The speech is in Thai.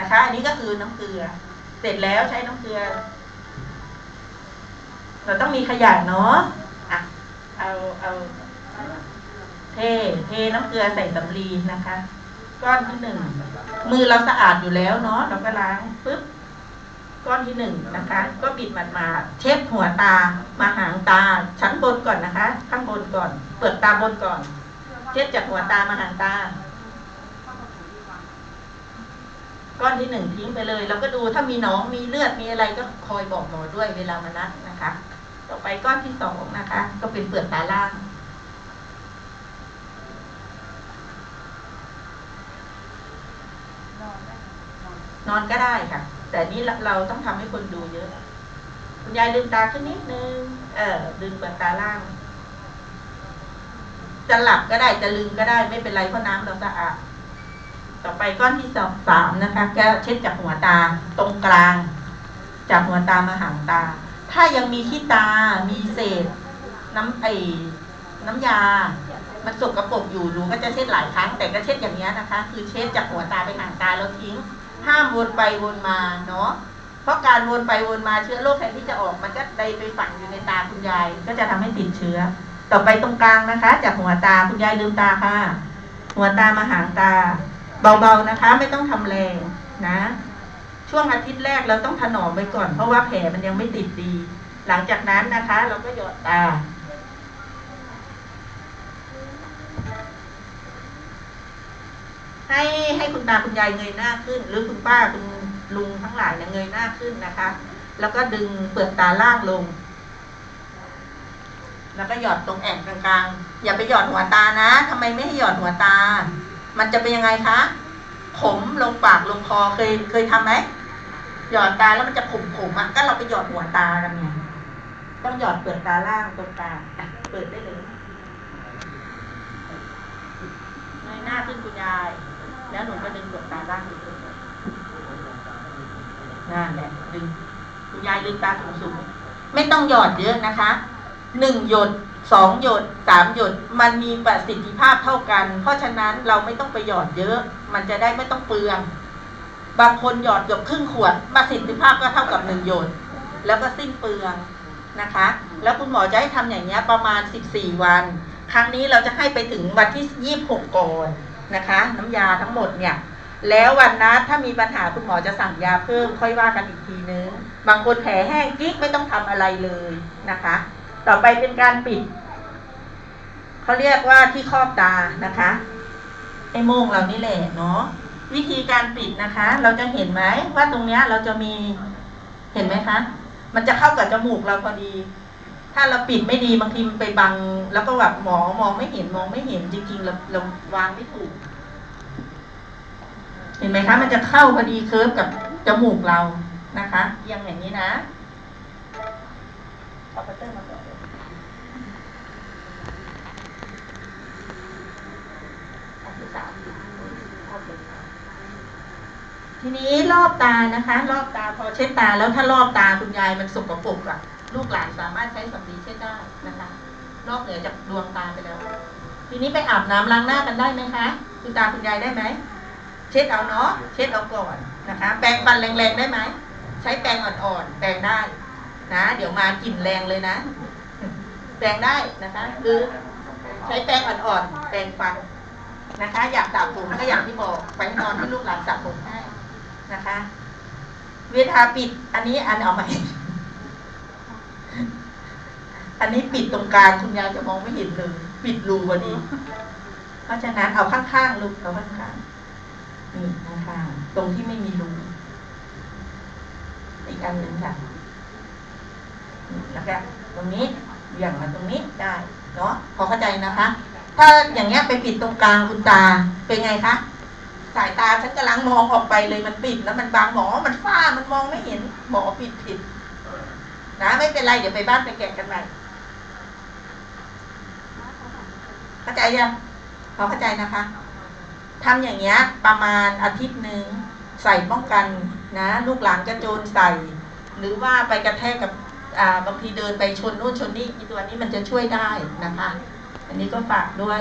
นะคะ อันนี้ก็คือน้ำเกลือ เสร็จแล้วใช้น้ำเกลือ เราต้องมีขยะเนาะอะเอาเอาเทเทน้ำเกลือใส่สำลีนะคะ ก้อนที่หนึ่งมือเราสะอาดอยู่แล้วเนาะเราก็ล้างปุ๊บก้อนที่หนึ่งนะคะ ก็บิดมันมาเช็ดหัวตา มาหางตาชั้นบนก่อนนะคะ ข้างบนก่อน เปิดตาบนก่อน เช็ดจากหัวตามาหางตา ก้อนที่หนึ่งทิ้งไปเลยเราก็ดูถ้ามีหนองมีเลือดมีอะไรก็คอยบอกหมอด้วยเวลามานัดนะคะ ต่อไปก้อนที่สองนะคะ ก็เป็นเปลือกตาล่างนอนก็ได้ค่ะ แต่นี้เราต้องทำให้คนดูเยอะ คุณยายลืมตาขึ้นนิดนึง เออดึงเปลือกตาล่าง จะหลับก็ได้จะลืมก็ได้ไม่เป็นไรเพราะน้ำเราสะอาด ต่อไปก้อนที่สองสามนะคะก็เช็ดจากหัวตาตรงกลาง จากหัวตามาหางตา ถ้ายังมีขี้ตา มีเศษ น้ำไอน้ำยา มันสกรปรกอยู่หนูก็จะเช็ดหลายครั้ง แต่ก็เช็ดอย่างนี้นะคะ คือเช็ดจากหัวตาไปหางตาแล้วทิ้ง ห้ามวนไปวนมาเนาะเพราะการวนไปวนมาเชื้อโรคแทนที่จะออกมันก็ได้ไปฝังอยู่ในตาคุณยาย ก็จะทำให้ติดเชื้อ ต่อไปตรงกลางนะคะ จากหัวตาคุณยายลืมตาค่ะ หัวตามาหางตา เบาๆนะคะ ไม่ต้องทำแรงนะ ช่วงอาทิตย์แรกเราต้องถนอมไปก่อน เพราะว่าแผลมันยังไม่ติดดี หลังจากนั้นนะคะ เราก็หยดตาให้ให้คุณตาคุณยายเงยหน้าขึ้น หรือคุณป้าคุณลุงทั้งหลายเนี่ยเงยหน้าขึ้นนะคะ แล้วก็ดึงเปลือกตาล่างลง แล้วก็หยอดตรงแอ่งกลางๆ อย่าไปหยอดหัวตานะทำไมไม่ให้หยอดหัวตา มันจะเป็นยังไงคะขมลงปากลงคอเคยเคยทำไหมหยอดตาแล้วมันจะขมขมๆอะก็เราไปหยอดหัวตากันไงต้องหยอดเปลือกตาล่างตรงกลางเปิดได้เลยเงยหน้าขึ้นคุณยาย แล้วหนูก็ดึงเปลือกตาล่างอีกทีนั่นแหละดึงคุณยายลืมตาสูงๆไม่ต้องหยอดเยอะนะคะหนึ่งหยด สองหยดสามหยดมันมีประสิทธิภาพเท่ากัน เพราะฉะนั้นเราไม่ต้องไปหยอดเยอะ มันจะได้ไม่ต้องเปลือง บางคนหยอดเกือบครึ่งขวดประสิทธิภาพก็เท่ากับหนึ่งหยด แล้วก็สิ้นเปลืองนะคะ แล้วคุณหมอจะให้ทำอย่างเงี้ยประมาณ 14 วัน ครั้งนี้เราจะให้ไปถึงวันที่ 26 ก่อนนะคะ น้ำยาทั้งหมดเนี่ยแล้ววันนัดถ้ามีปัญหาคุณหมอจะสั่งยาเพิ่มค่อยว่ากันอีกทีนึง บางคนแผลแห้งกิ๊กไม่ต้องทำอะไรเลยนะคะ ต่อไปเป็นการปิด เขาเรียกว่าที่ครอบตานะคะไอ้โมงเรานี่แหละเนาะวิธีการปิดนะคะ เราจะเห็นไหมว่าตรงเนี้ยเราจะมีเห็นไหมคะ มันจะเข้ากับจมูกเราพอดี ถ้าเราปิดไม่ดีบางทีมันไปบัง แล้วก็แบบหมอมองไม่เห็นมองไม่เห็นจริงๆเราเราวางไม่ถูก เห็นไหมคะ มันจะเข้าพอดีเคิร์ฟกับจมูกเรานะคะเอียงอย่างนี้นะเอาคัตเตอร์มาก่อนเลยอันที่สามเอาเลย ทีนี้รอบตานะคะ รอบตาพอเช็ดตาแล้วถ้ารอบตาคุณยายมันสกปรกอะลูกหลานสามารถใช้สำลีเช็ดได้นะคะนอกเหนือจากดวงตาไปแล้ว ทีนี้ไปอาบน้ำล้างหน้ากันได้ไหมคะคุณตาคุณยายได้ไหมเช็ดเอาเนาะเช็ดเอาก่อนนะคะ แปรงฟันแรงๆได้ไหมใช้แปรงอ่อนๆแปรงได้นะ เดี๋ยวมากลิ่นแรงเลยนะ แปรงได้นะคะ คือใช้แปรงอ่อนๆแปรงฟันนะคะ อยากสระผมก็อย่างที่บอกไปนอนให้ลูกหลานสระผมให้ นะคะ เวลาปิด อันนี้อันเอาใหม่อันนี้ปิดตรงกลางคุณยายจะมองไม่เห็นเลย ปิดรูพอดี เพราะฉะนั้นเอาข้างๆลูกเอาข้างๆนี่ข้างๆตรงที่ไม่มีรูอีกอันหนึ่งค่ะนี่แล้วก็ตรงนี้เหวี่ยงมาตรงนี้ได้เนาะพอเข้าใจนะคะ ถ้าอย่างเงี้ยไปปิดตรงกลางคุณตาเป็นไงคะ สายตาฉันกำลังมองออกไปเลยมันปิดแล้วมันบางหมอมันฝ้ามันมองไม่เห็นหมอปิดผิดนะไม่เป็นไรเดี๋ยวไปบ้านไปแกะกันใหม่เข้าใจยังพอเข้าใจนะคะทำอย่างเงี้ย ประมาณอาทิตย์หนึ่งใส่ป้องกันนะ ลูกหลานกระโจนใส่ หรือว่าไปกระแทกกับอ่าบางทีเดินไปชนนู่นชนนี่ตัวนี้มันจะช่วยได้นะคะ อันนี้ก็ฝากด้วย